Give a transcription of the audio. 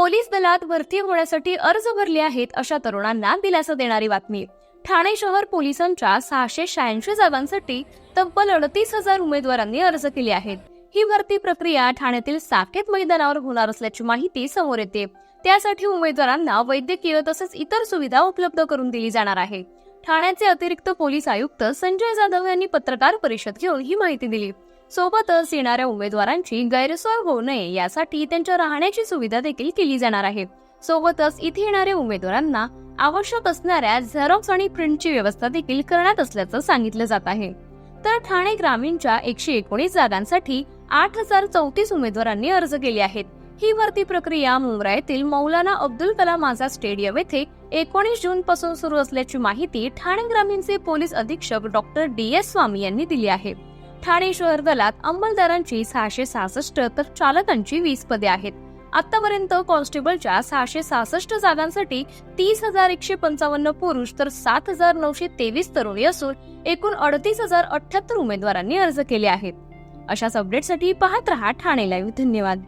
Police दलात भरती होण्यासाठी अर्ज भरले आहेत अशा तरुणांना दिलासा देणारी बातमी. ठाणे शहर पोलिसांच्या सहाशे शहाऐंशी जागांसाठी तब्बल अडतीस हजार उमेदवारांनी अर्ज केले आहेत. ही भरती प्रक्रिया ठाण्यातील साकेत मैदानावर होणार असल्याची माहिती समोर येते. त्यासाठी उमेदवारांना वैद्यकीय तसेच इतर सुविधा उपलब्ध करून दिली जाणार आहे. ठाण्याचे अतिरिक्त पोलीस आयुक्त संजय जाधव यांनी पत्रकार परिषद घेऊन ही माहिती दिली. सोबतच येणाऱ्या उमेदवारांची गैरसोय होऊ नये यासाठी त्यांच्या राहण्याची सुविधा देखील केली जाणार आहे. सोबतच इथे येणाऱ्या उमेदवारांना आवश्यक असणाऱ्या झेरॉक्स आणि प्रिंटची व्यवस्था देखील करण्यात असल्याचं सांगितलं जात आहे. तर ठाणे ग्रामीणच्या एकशे एकोणीस जागांसाठी आठ हजार चौतीस उमेदवारांनी अर्ज केले आहेत. ही भरती प्रक्रिया मुंब्रा येथील मौलाना अब्दुल कलाम आझाद स्टेडियम येथे एकोणीस जून पासून सुरू असल्याची माहिती ठाणे ग्रामीणचे पोलीस अधीक्षक डॉक्टर डी एस स्वामी यांनी दिली आहे. ठाणे शहर दलात अंमलदारांची सहाशे सहासष्ट तर चालकांची वीस पदे आहेत. आतापर्यंत कॉन्स्टेबलच्या सहाशे सहासष्ट जागांसाठी तीस हजार एकशे पंचावन्न पुरुष तर सात हजार नऊशे तेवीस तरुणी असून एकूण अडतीस हजार अठ्याहत्तर उमेदवारांनी अर्ज केले आहेत. अशाच अपडेटसाठी पाहत रहा ठाणे लाईव्ह धन्यवाद.